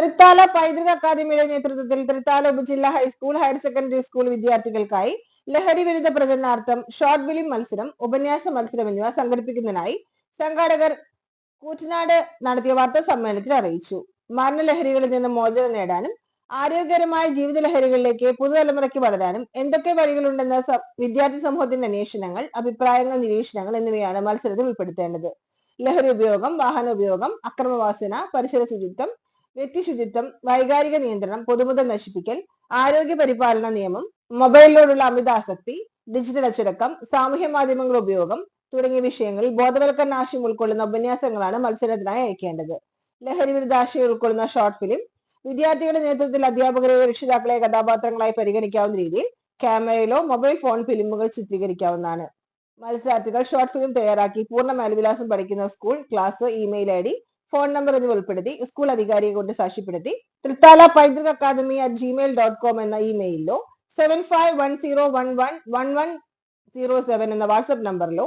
തൃത്താല പൈതൃക അക്കാദമിയുടെ നേതൃത്വത്തിൽ തൃത്താല ഉപജില്ലാ ഹൈസ്കൂൾ ഹയർ സെക്കൻഡറി സ്കൂൾ വിദ്യാർത്ഥികൾക്കായി ലഹരി വിരുദ്ധ പ്രചരണാർത്ഥം ഷോർട്ട് ഫിലിം മത്സരം ഉപന്യാസ മത്സരം എന്നിവ സംഘടിപ്പിക്കുന്നതിനായി സംഘാടകർ കൂറ്റനാട് നടത്തിയ വാർത്താ സമ്മേളനത്തിൽ അറിയിച്ചു. മരണലഹരികളിൽ നിന്ന് മോചനം നേടാനും ആരോഗ്യകരമായ ജീവിത ലഹരികളിലേക്ക് പുതുതലമുറയ്ക്ക് വളരാനും എന്തൊക്കെ വഴികളുണ്ടെന്ന വിദ്യാർത്ഥി സമൂഹത്തിന്റെ അന്വേഷണങ്ങൾ അഭിപ്രായങ്ങൾ നിരീക്ഷണങ്ങൾ എന്നിവയാണ് മത്സരത്തിൽ ഉൾപ്പെടുത്തേണ്ടത്. ലഹരി ഉപയോഗം വാഹന ഉപയോഗം അക്രമവാസന പരിസര ശുചിത്വം വ്യക്തി ശുചിത്വം വൈകാരിക നിയന്ത്രണം പൊതുമുതൽ നശിപ്പിക്കൽ ആരോഗ്യ പരിപാലന നിയമം മൊബൈലിനോടുള്ള അമിതാസക്തി ഡിജിറ്റൽ അച്ചടക്കം സാമൂഹ്യ മാധ്യമങ്ങളുടെ ഉപയോഗം തുടങ്ങിയ വിഷയങ്ങളിൽ ബോധവൽക്കരണ ആശയം ഉൾക്കൊള്ളുന്ന ഉപന്യാസങ്ങളാണ് മത്സരത്തിനായി അയക്കേണ്ടത്. ലഹരി വിരുദ്ധ ആശയം ഉൾക്കൊള്ളുന്ന ഷോർട്ട് ഫിലിം വിദ്യാർത്ഥികളുടെ നേതൃത്വത്തിൽ അധ്യാപകരെ രക്ഷിതാക്കളെ കഥാപാത്രങ്ങളായി പരിഗണിക്കാവുന്ന രീതിയിൽ ക്യാമറയിലോ മൊബൈൽ ഫോൺ ഫിലിമുകൾ ചിത്രീകരിക്കാവുന്നതാണ്. മത്സരാർത്ഥികൾ ഷോർട്ട് ഫിലിം തയ്യാറാക്കി പൂർണ മേൽവിലാസം പഠിക്കുന്ന school class email I D phone number എന്നിവ ഉൾപ്പെടുത്തി സ്കൂൾ അധികാരിയെ കൊണ്ട് സാക്ഷ്യപ്പെടുത്തി. തൃത്താല പൈതൃക academy at Gmail dot com എന്ന ഇമെയിലിലോ seven five one zero one one one one zero seven എന്ന വാട്സ്ആപ്പ് നമ്പറിലോ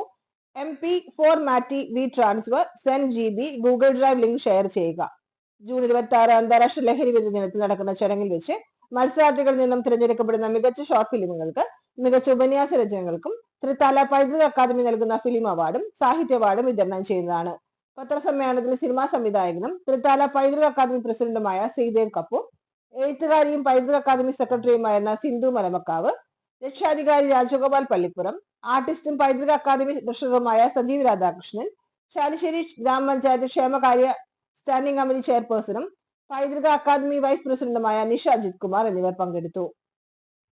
എം പി ഫോർ മാറ്റി V transfer Sen G B Google Drive link share ചെയ്യുക. ജൂൺ ഇരുപത്തി ആറ് അന്താരാഷ്ട്ര ലഹരി വിരുദ്ധ ദിനത്തിൽ നടക്കുന്ന ചടങ്ങിൽ വെച്ച് മത്സരാർത്ഥികളിൽ നിന്നും തിരഞ്ഞെടുക്കപ്പെടുന്ന മികച്ച ഷോർട്ട് ഫിലിമുകൾക്ക് മികച്ച ഉപന്യാസ രചനകൾക്കും തൃത്താല പൈതൃക അക്കാദമി നൽകുന്ന ഫിലിം അവാർഡും സാഹിത്യ അവാർഡും വിതരണം ചെയ്യുന്നതാണ്. പത്രസമ്മേളനത്തിൽ സിനിമാ സംവിധായകനും തൃത്താല പൈതൃക അക്കാദമി പ്രസിഡന്റുമായ ശ്രീദേവ് കപൂർ എഴുത്തുകാരിയും പൈതൃക അക്കാദമി സെക്രട്ടറിയുമായിരുന്ന സിന്ധു മലമക്കാവ് രക്ഷാധികാരി രാജഗോപാൽ പള്ളിപ്പുറം ആർട്ടിസ്റ്റും പൈതൃക അക്കാദമി ട്രഷററുമായ സജീവ് രാധാകൃഷ്ണൻ ശാലിശ്ശേരി ഗ്രാമപഞ്ചായത്ത് ക്ഷേമകാര്യ സ്റ്റാൻഡിംഗ് കമ്മിറ്റി ചെയർപേഴ്സണും പൈതൃക അക്കാദമി വൈസ് പ്രസിഡന്റുമായ നിഷ അജിത് കുമാർ എന്നിവർ പങ്കെടുത്തു.